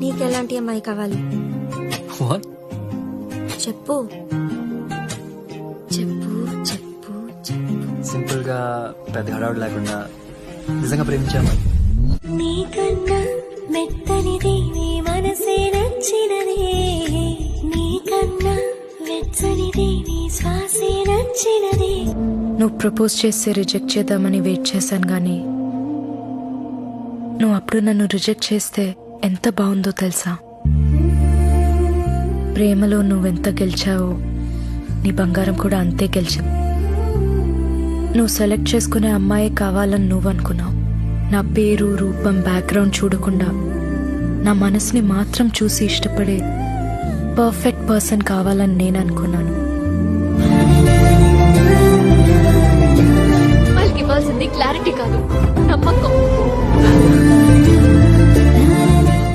నీకెలాంటి అమ్మాయి కావాలి? వాట్ చెప్పు. చెప్పు చెప్పు చెప్పు. సింపుల్గా పెద్ద హడావుడు లేకుండా నిజంగా ప్రేమించాము నీకన్నా మెత్తనిది నీ మనసే నచ్చినది. నీకన్నా వెచ్చనిది నీ శ్వాసే నచ్చినది. నువ్వు ప్రపోజ్ చేస్తే రిజెక్ట్ చేద్దామని వెయిట్ చేశాను కానీ నువ్వు అప్పుడు నన్ను రిజెక్ట్ చేస్తే ఎంత బాగుందో తెలుసా? ప్రేమలో నువ్వెంత గెలిచావో నీ బంగారం కూడా అంతే గెలిచింది. నువ్వు సెలెక్ట్ చేసుకునే అమ్మాయి కావాలని నువ్వనుకున్నావు. నా పేరు రూపం బ్యాక్గ్రౌండ్ చూడకుండా నా మనసుని మాత్రం చూసి ఇష్టపడే పర్ఫెక్ట్ పర్సన్ కావాలని నేను అనుకున్నాను క్లారిటీ